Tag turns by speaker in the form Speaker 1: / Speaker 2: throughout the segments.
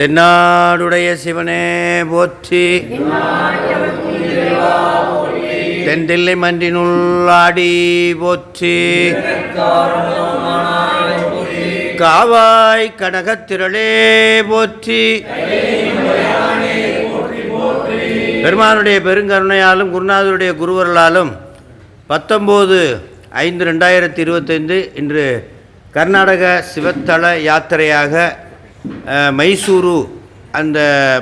Speaker 1: தென்னாடுடைய சிவனே போற்றி. தென்தில்லை மன்றினுள்ளாடி போற்றி. காவாய் கனகத்திரளே போற்றி. பெருமானுடைய பெருங்கருணையாலும் குருநாதருடைய குருவர்களாலும் பத்தொம்போது ஐந்து ரெண்டாயிரத்தி இருபத்தைந்து இன்று கர்நாடக சிவத்தல யாத்திரையாக மைசூரு அந்த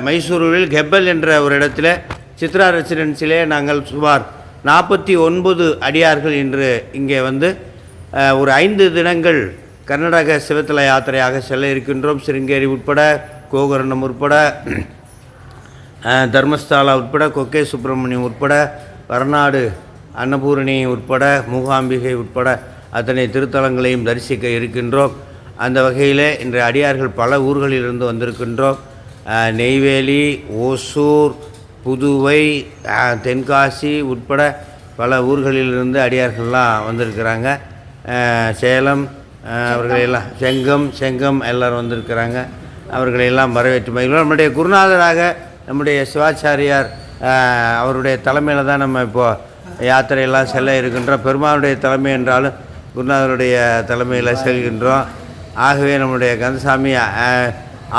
Speaker 1: மைசூருவில் கெப்பல் என்ற ஒரு இடத்துல சித்ரா ரெசிடென்சிலே நாங்கள் சுமார் நாற்பத்தி ஒன்பது அடியார்கள் இன்று இங்கே வந்து ஒரு ஐந்து தினங்கள் கர்நாடக சிவத்தல யாத்திரையாக செல்ல இருக்கின்றோம். சிருங்கேரி உட்பட கோகர்ணம் உட்பட தர்மஸ்தாலா உட்பட கொக்கே சுப்பிரமணியம் உட்பட வரநாடு அன்னபூரணி உட்பட மூகாம்பிகை உட்பட அத்தனை திருத்தலங்களையும் தரிசிக்க இருக்கின்றோம். அந்த வகையில் இன்று அடியார்கள் பல ஊர்களிலிருந்து வந்திருக்கின்றோம். நெய்வேலி ஓசூர் புதுவை தென்காசி உட்பட பல ஊர்களிலிருந்து அடியார்கள்லாம் வந்திருக்கிறாங்க. சேலம் அவர்களையெல்லாம் செங்கம் செங்கம் எல்லாரும் வந்திருக்கிறாங்க. அவர்களையெல்லாம் வரவேற்று மகிழ்வோம் நம்முடைய குருநாதராக நம்முடைய சிவாச்சாரியார் அவருடைய தலைமையில் தான் நம்ம இப்போ யாத்திரையெல்லாம் செல்ல இருக்கின்றோம். பெருமானுடைய தலைமை என்றாலும் குருநாதருடைய தலைமையில் செல்கின்றோம். ஆகவே நம்முடைய கந்தசாமி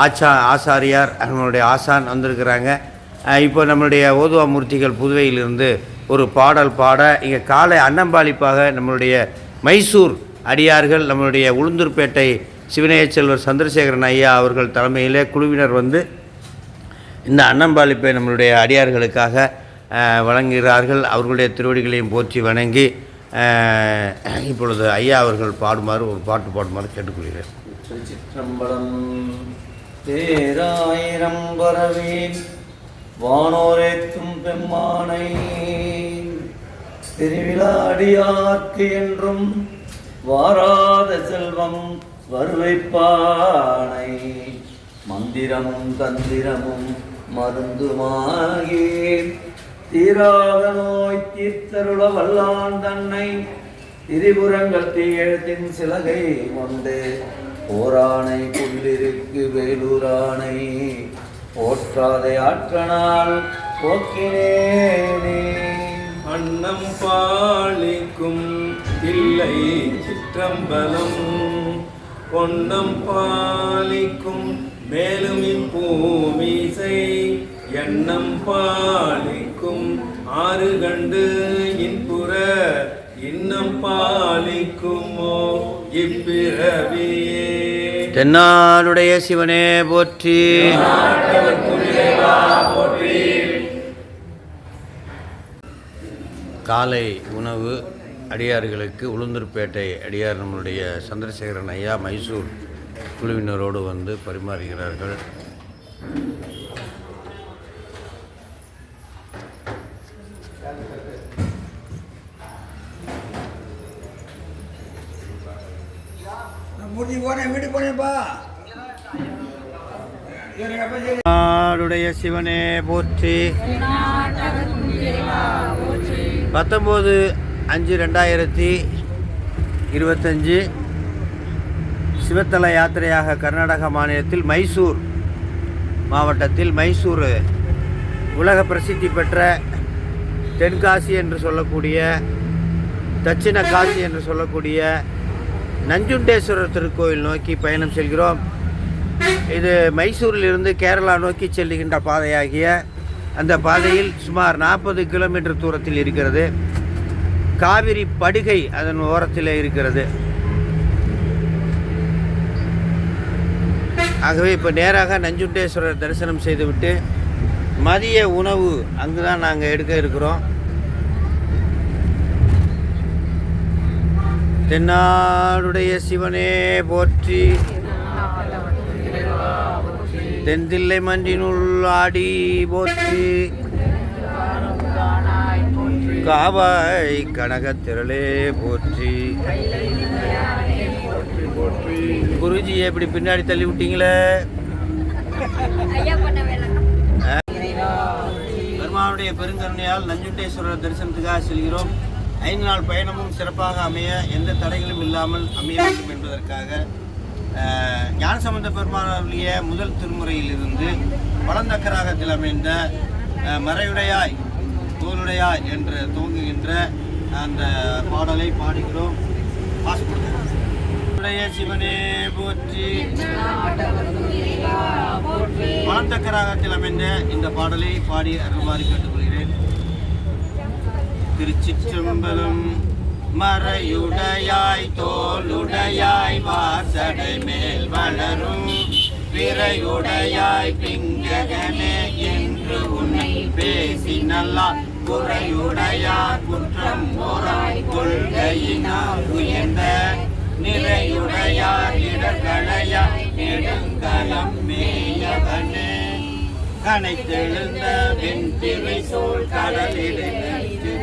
Speaker 1: ஆச்சா ஆசாரியார் நம்மளுடைய ஆசான் வந்திருக்கிறாங்க. இப்போ நம்மளுடைய ஓதுவா மூர்த்திகள் புதுவையிலிருந்து ஒரு பாடல் பாட இங்கே காலை அன்னம்பாளிப்பாக நம்மளுடைய மைசூர் அடியார்கள் நம்மளுடைய உளுந்தூர்பேட்டை சிவனேய செல்வர் சந்திரசேகரன் ஐயா அவர்கள் தலைமையிலே குழுவினர் வந்து இந்த அன்னம்பாளிப்பை நம்மளுடைய அடியார்களுக்காக வழங்குகிறார்கள். அவர்களுடைய திருவடிகளையும் போற்றி வணங்கி இப்பொழுது ஐயா அவர்கள் பாடுமாறு ஒரு பாட்டு பாடுமாறு கேட்டுக்கொள்கிறேன்.
Speaker 2: திருச்சிற்றம்பலம் தேராயிரம் வரவேன் வானோரேத்தும் பெம்மானை. திருவிழாடியார்க்கு என்றும் வாராத செல்வம் வருவைப்பானை. மந்திரமும் தந்திரமும் மருந்துமாகி தீராத நோய் தீர்த்தருள வல்லான் தன்னை திரிபுரங்கள் தீயெழுத்தின் சிலகை கொண்டு போரானை புள்ளிருக்கு வேலூரானை. போற்றாதை ஆற்றனால் போக்கினேனே.
Speaker 3: அன்னம் பாலிக்கும் இல்லை சிற்றம்பலம். பொன்னம் பாலிக்கும் மேலும் இப்பூமிசை எண்ணம் பாலிக்கும் ஆறு கண்டு இன்புற இன்னம் பாலிக்குமோ இப்பிறவியே.
Speaker 1: தென்னாடுடைய சிவனே போற்றி. காலை உணவு அடியார்களுக்கு உளுந்தூர்பேட்டை அடியார் நம்மளுடைய சந்திரசேகரன் ஐயா மைசூர் குழுவினரோடு வந்து பரிமாறுகிறார்கள்.
Speaker 4: மூர்த்தி போனேன் வீடு போனேன்ப்பா.
Speaker 1: நாடுடைய சிவனே போற்றி. பத்தொம்போது அஞ்சு ரெண்டாயிரத்தி இருபத்தஞ்சு சிவத்தல யாத்திரையாக கர்நாடக மாநிலத்தில் மைசூர் மாவட்டத்தில் மைசூர் உலக பிரசித்தி பெற்ற தென்காசி என்று சொல்லக்கூடிய தட்சிண காசி என்று சொல்லக்கூடிய நஞ்சுண்டேஸ்வரர் திருக்கோயில் நோக்கி பயணம் செல்கிறோம். இது மைசூரிலிருந்து கேரளா நோக்கி செல்லுகின்ற பாதையாகிய அந்த பாதையில் சுமார் நாற்பது கிலோமீட்டர் தூரத்தில் இருக்கிறது. காவிரி படுகை அதன் ஓரத்தில் இருக்கிறது. ஆகவே இப்போ நேராக நஞ்சுண்டேஸ்வரர் தரிசனம் செய்துவிட்டு மதிய உணவு அங்கு தான் நாங்கள் எடுக்க இருக்கிறோம். தென்னாடுடைய சிவனே போற்றி. தென்தில்லை மன்றினுள் ஆடி போற்றி. காவாய் கனகத்திரளே போற்றி. குருஜி எப்படி பின்னாடி தள்ளி விட்டீங்களே? பெருமானுடைய பெருங்கருணையால் நஞ்சுண்டேஸ்வரர் தரிசனத்துக்காக செல்கிறோம். ஐந்து நாள் பயணமும் சிறப்பாக அமைய எந்த தடைகளும் இல்லாமல் அமைய வேண்டும் என்பதற்காக அஹ், ஞானசம்பந்த பெருமாளுடைய முதல் திருமுறையிலிருந்து வளந்தக்கராகத்தில் அமைந்த மறையுடையாய் தோலுடையாய் என்று துவங்குகின்ற அந்த பாடலை பாடுகிறோம். உடைய சிவனே போற்றி. வளந்தக்கராகத்தில் அமைந்த இந்த பாடலை பாடி அருள்வாரி கேட்டுக்கொள்கிறேன். திருச்சிற்றம்பலம் மறையுடையாய் தோலுடையாய் வாசடை மேல் வளரும். பிறையுடையாய் பிங்ககனே என்று உன்னை பேசி நல்லா குறையுடையார் குற்றம் ஓராய் கொள்கையினால் உயர்ந்த. நிறையுடையார் இடர்களையாய் நெடுங்கலம் மேயவனே. கனைத்தெழுந்த வெண்திரை சோழ் கடலிடைத்து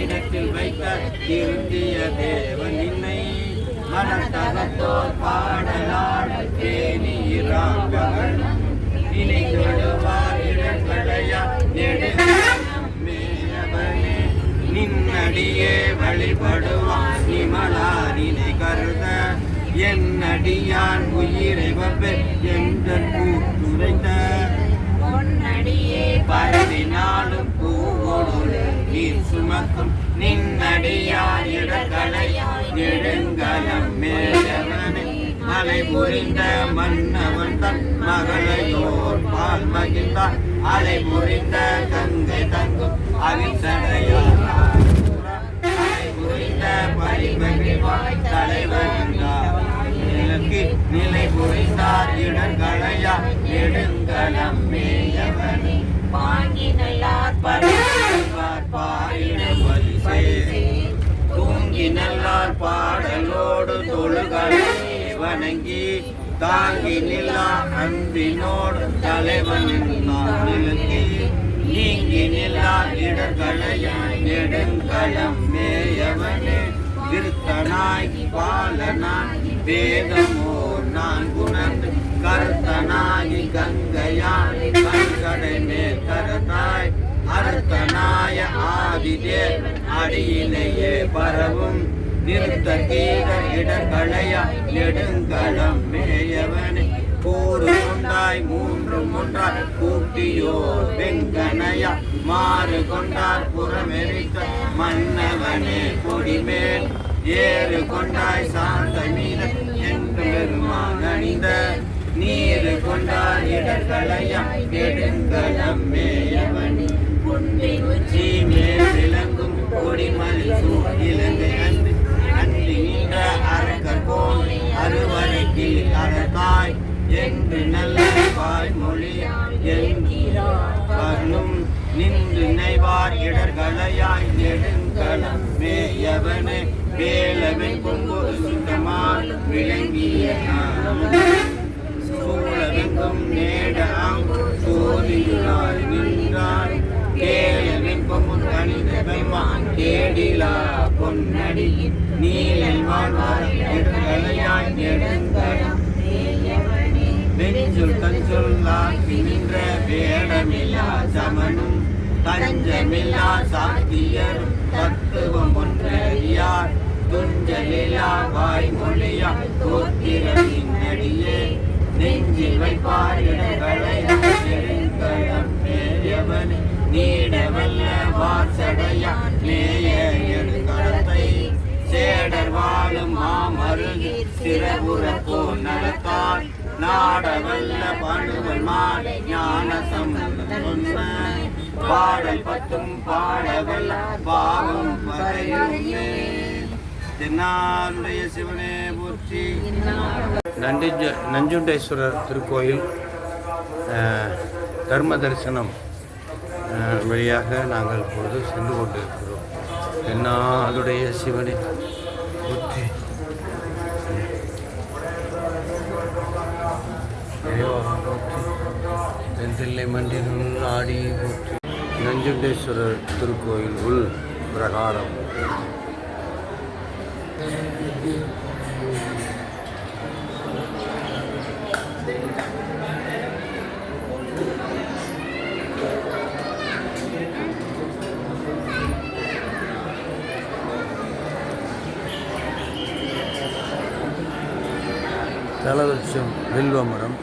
Speaker 1: இடத்தில் வைக்க திருந்திய தேவன் நின்னை மனத்தகத்தோர் பாடலாட தேனியிராங்கள் நினைத்தொழுவார் இடங்களையா நெடுங்கமே நின்னடியே வழிபடுவான் நிமலாரினை கருத என்னடியான் உயிரை வப்பே என்ற கூட்டுரைத்த பரவினாலும் பூவோடு நீர் சுமக்கும். நின்னடியார் இடர்களையா நெடுங்கலம் மேலவனே. மலை புரிந்த மன்னவன் தன் மகளையோர் பால் மகிழ்ந்தார். அலை புரிந்த கங்கை தங்கும் அவிசடையார் அலை புரிந்த பரிமகிழ்வாய் தலைவன் நிலக்கு நிலை புரிந்தார் இடர்களையா நெடுங்கலம் மேயவனே பரிவார் பாரிடம் வலிசே தூங்கி நல்லார் பாடலோடு தொழுகளை வணங்கி தாங்கி நிலா அன்பினோடு தலைவன் நிலக்கி நீங்கி நிலா இடர்களையா நெடுங்களம் மேயவனே திருத்தனாய் பாலனாய் வேதமோர் நான் குணர்ந்து கருத்தனாகி கங்கையாய் கண்கடை மேல் கருத்தாய் அர்த்தனாய ஆதிதே அடியிலேயே பரவும் நிறுத்த கீத இடங்களைய நெடுங்களம் மேயவனே. கூறு கொண்டாய் மூன்று ஒன்றாய் கூட்டியோ வெங்கனையா மாறு கொண்டார் புறமெரித்த மன்னவனே கொடிமேல் ஏறு கொண்டாய் சார்ந்த கொண்டார் இடர்களையா நெடுங்களம் மேயவனே உச்சி மேல் விளங்கும் கொடிமலி சூழ் இலங்கை அன்று அன்றி நின்ற அரக்கர் போல் அறுவரைக்கு அறத்தாய் என்று நல்ல வாய்மொழி என்கிறாரும் நின்று நினைவார் இடர்களையாய் நெடுங்கலம் மேயவனே வேலவன் கொங்கு சுத்தமால் விளங்கிய தஞ்சமில்லா சாத்தியரும் தத்துவம் ஒன்றறியார். துஞ்சலிலா வாய்மொழியா தோத்திரத்தின் அடியே. நெஞ்சில் வைப்பார் இடர்களை நெடுங்களம் மேயவன் நீடவல்ல வாசடையா நேய எடுக்கடத்தை சேடர் வாழும் மாமருகி சிறபுற போல் நடத்தார். நாடவல்ல பாடுவல் மாலை ஞான சம்பந்தம் சொன்ன பாடல் பத்தும் பாடவல்ல பாவம் தென்னாருடைய சிவனே போற்றி. நன்றி நஞ்சுண்டேஸ்வரர் திருக்கோயில் தர்ம தரிசனம் வழியாக நாங்கள் இப்பொழுது சென்று கொண்டிருக்கிறோம். தென்னாளுடைய சிவனே போற்றி. இறைவா போற்றி. தென்தில்லை மண்டினுள் ஆடி போற்றி. நஞ்சுண்டேஸ்வரர் திருக்கோயில் உள் பிரகாரம். தலவருஷம்
Speaker 4: வில்வமரம்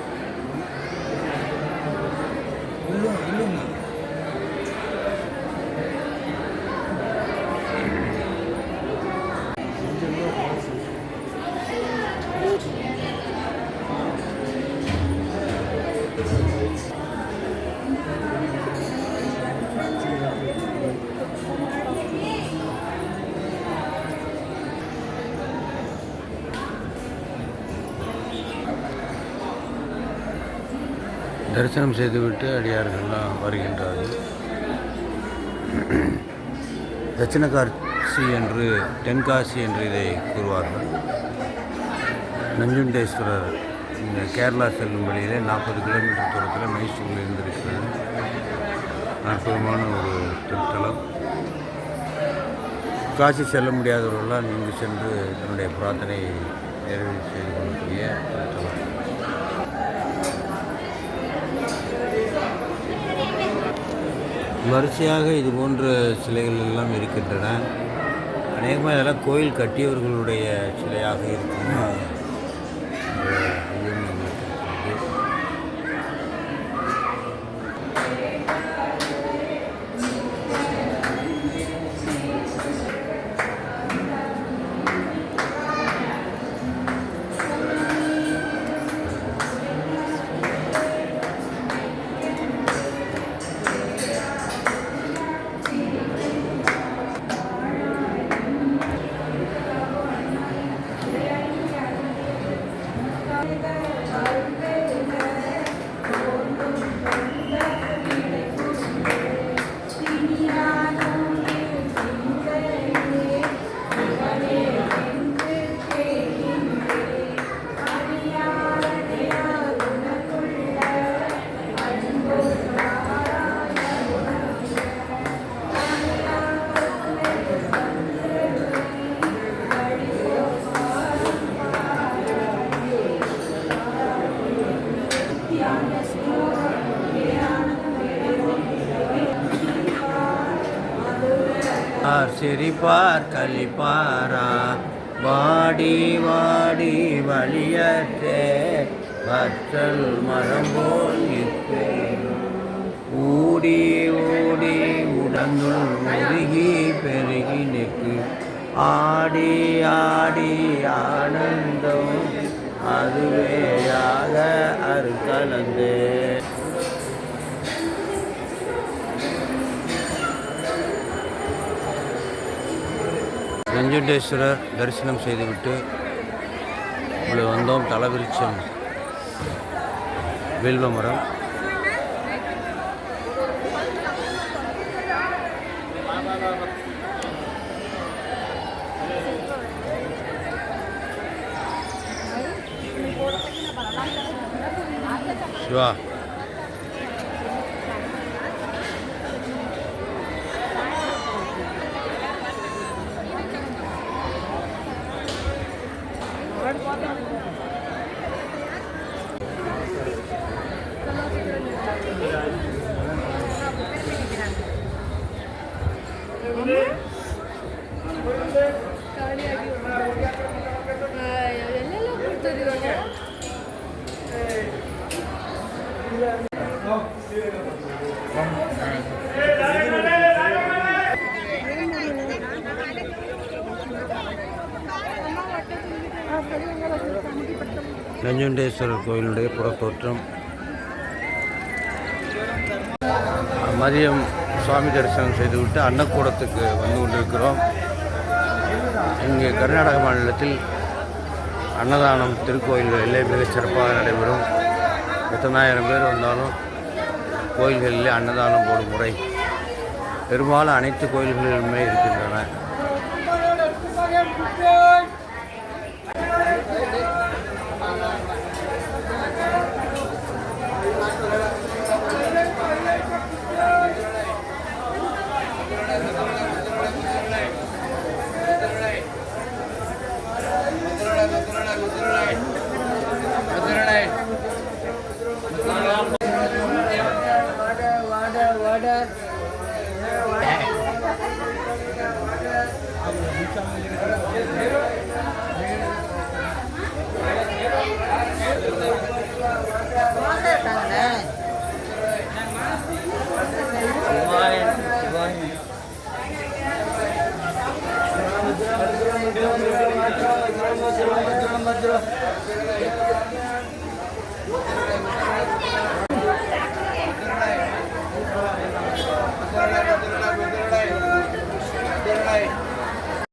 Speaker 1: தரிசனம் செய்துவிட்டு அடியார்கள்லாம் வருகின்றார்கள். தட்சிணகாசி என்று தென்காசி என்று இதை கூறுவார்கள். நஞ்சுண்டேஸ்வரர் இந்த கேரளா செல்லும் வழியிலே நாற்பது கிலோமீட்டர் தூரத்தில் மைசூரில் இருந்திருக்கிறது அற்புதமான ஒரு திருத்தலம். காசி செல்ல முடியாதவர்களெல்லாம் இங்கு சென்று தன்னுடைய பிரார்த்தனை நிறைவு செய்து கொள்ளக்கூடிய திருத்தலம் வரிசையாக இது போன்ற சிலைகள் எல்லாம் இருக்கின்றன. அநேகமாக இதெல்லாம் கோயில் கட்டியவர்களுடைய சிலையாக இருக்கும் கழிப்பார் கழிப்பாரா? வாடி வாடி வழியற்றே பற்றல் மரம் போல் நிற்பேன் ஊடி ஓடி உடந்துள் உருகி பெருகி நிற்கு. ஆடி ஆடி ஆனந்தம் அதுவேயாக அருகலந்தே நஞ்சுண்டேஸ்வரர் தரிசனம் செய்துவிட்டு இவ்வளோ வந்தோம். தலவிருச்சம் வில்வ மரம். சிவா. நஞ்சுண்டேஸ்வரர் கோயிலுடைய புறத்தோற்றம். மதியம் சுவாமி தரிசனம் செய்துவிட்டு அன்னக்கூடத்துக்கு வந்து கொண்டிருக்கிறோம். இங்கே கர்நாடக மாநிலத்தில் அன்னதானம் திருக்கோயில்களிலே மிக சிறப்பாக நடைபெறும். எத்தனாயிரம் பேர் வந்தாலும் கோயில்களிலே அன்னதானம் போடும் முறை. பெரும்பாலும் அனைத்து கோயில்களிலுமே இருக்கின்றன.